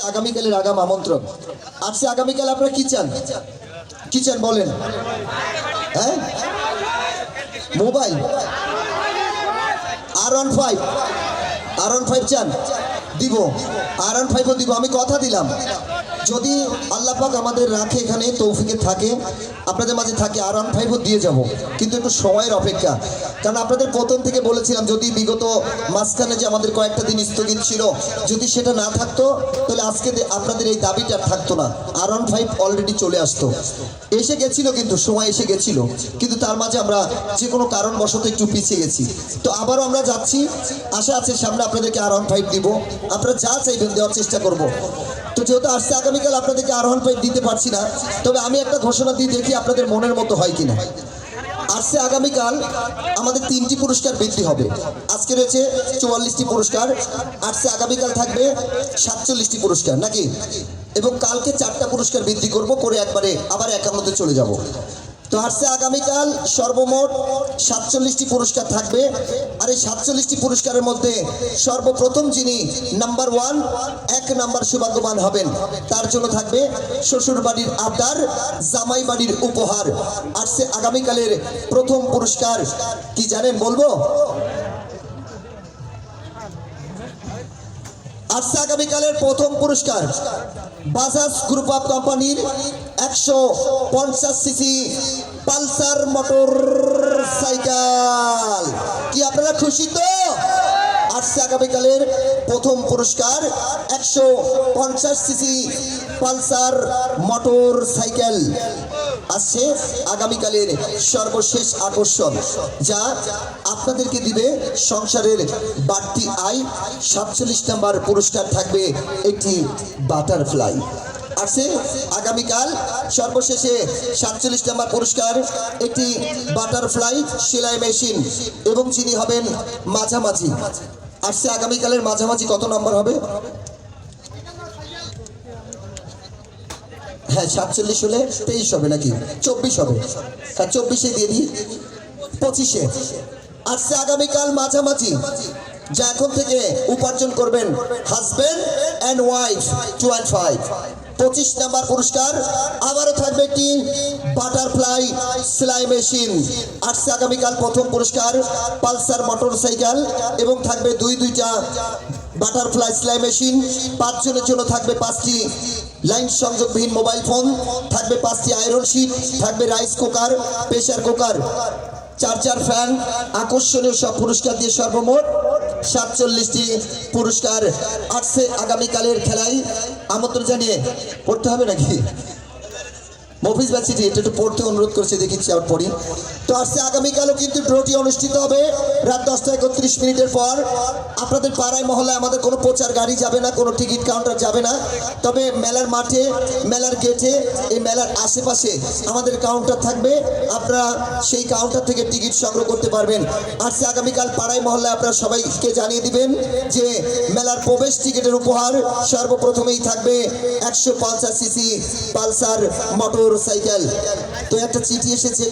আগামীকালের আগাম আমন্ত্রণ। আজকে আগামীকাল আপনারা কি চান? কি চান বলেন? হ্যাঁ? মোবাইল। আর ওয়ান ফাইভ। আর ওয়ান ফাইভ চান? দিব। আর ওয়ান ফাইভও দিব, আমি কথা দিলাম। যদি আল্লাহ পাক আমাদের রাখে এখানে, তৌফিকে থাকে, আপনাদের মাঝে থাকে, আর ওয়ান ফাইভও দিয়ে যাব। কিন্তু একটু সময়ের অপেক্ষা। কারণ আপনাদের প্রথম থেকে বলেছিলাম, যদি বিগত মাঝখানে যে আমাদের কয়েকটা দিন স্থগিত ছিল, যদি সেটা না থাকতো, তাহলে আজকে আপনাদের এই দাবিটা থাকতো না। আর ওয়ান ফাইভ অলরেডি চলে আসতো। এসে গেছিল কিন্তু, সময় এসে গেছিল। কিন্তু তার মাঝে আমরা যে কোনো কারণবশত একটু পিছিয়ে গেছি। তো আবারও আমরা যাচ্ছি। আশা আছে সামনে আপনাদেরকে আর ওয়ান ফাইভ দিব। আপনারা যা চাইবেন দেওয়ার চেষ্টা করব। তো যেহেতু আসছে, আগামীকাল আপনাদেরকে আর ওয়ান ফাইভ দিতে পারছি না, তবে আমি একটা ঘোষণা দিয়ে দেখি আপনাদের মনের মতো হয় কিনা। আসছে আগামীকাল আমাদের তিনটি পুরস্কার বৃদ্ধি হবে। আজকে রয়েছে চুয়াল্লিশটি পুরস্কার, আসছে আগামীকাল থাকবে সাতচল্লিশটি পুরস্কার, নাকি? এবং কালকে চারটা পুরস্কার বৃদ্ধি করব, করে একবারে আবার একান্নতে চলে যাব। তো আসছে আগামীকাল সর্বমোট সাতচল্লিশটি পুরস্কার থাকবে। আর এই সাতচল্লিশটি পুরস্কারের মধ্যে সর্বপ্রথম যিনি নাম্বার ওয়ান, এক নাম্বার সৌভাগ্যবান হবেন। তার জন্য থাকবে শ্বশুর বাড়ির আবদার জামাই বাড়ির উপহার। আসছে আগামীকালের প্রথম পুরস্কার। কি জানেন বলব? আসছে আগামীকালের প্রথম পুরস্কার। বাজাজ গ্রুপ অফ কোম্পানির একশো পঞ্চাশ সিসি পালসার মোটর সাইকেল। কি আপনারা খুশি তো? আসছে আগামীকালের প্রথম পুরস্কার, একশো পঞ্চাশ সিসি পালসার মোটর সাইকেল। আসছে আগামীকালের সর্বশেষ আকর্ষণ, যা আপনাদেরকে দিবে সংসারের বাড়তি আয়। সাতচল্লিশ নাম্বার পুরস্কার থাকবে একটি বাটারফ্লাই। আছে আগামীকাল সর্বশেষে সাতচল্লিশ নাম্বার পুরস্কার, একটি বাটারফ্লাই সেলাই মেশিন, এবং যিনি হবেন মাঝামাঝি। আসছে আগামীকালের মাঝামাঝি কত নম্বর হবে? হ্যাঁ সাতচল্লিশ হলে তেইশ হবে নাকি? চব্বিশ হবে। হ্যাঁ চব্বিশে দিয়ে দিই। পঁচিশে। আসছে আগামীকাল মাঝামাঝি। যা এখন থেকে উপার্জন করবেন husband and wife two and five পঁচিশ নাম্বার পুরস্কার। আবারও থাকবে একটি বাটারফ্লাই সেলাই মেশিন আসছে আগামীকাল প্রথম পুরস্কার, পালসার মোটর সাইকেল এবং থাকবে দুই দুইটা বাটারফ্লাই সেলাই মেশিন পাঁচ পাঁচজনের জন্য থাকবে পাঁচটি লাইন সংযোগবিহীন মোবাইল ফোন থাকবে পাঁচটি আয়রন শিট থাকবে rice cooker pressure cooker charger fan আকর্ষণীয় সব পুরস্কার দিয়ে সর্বমোট সাতচল্লিশটি পুরস্কার আসছে আগামীকালের খেলায়। আমন্ত্রণ জানিয়ে পড়তে হবে নাকি? মফিজ বাচ্চিটি এটা একটু পড়তে অনুরোধ করছে দেখিচ্ছি আবার পড়ি। তো আসছে আগামীকালও কিন্তু ড্রটি অনুষ্ঠিত হবে রাত দশটা একত্রিশ মিনিটের পর। আপনাদের পাড়ায়, মহল্লায় আমাদের কোনো প্রচার গাড়ি যাবে না, কোনো টিকিট কাউন্টার যাবে না। তবে মেলার মাঠে, মেলার গেটে, এই মেলার আশেপাশে আমাদের কাউন্টার থাকবে। আপনারা সেই কাউন্টার থেকে টিকিট সংগ্রহ করতে পারবেন। আসছে আগামীকাল পাড়ায়, মহল্লায় আপনারা সবাইকে জানিয়ে দিবেন যে মেলার প্রবেশ টিকিটের উপহার সর্বপ্রথমেই থাকবে একশো পঞ্চাশ সিসি পালসার মোটর সাইকেল তো একটা চিঠি এসেছে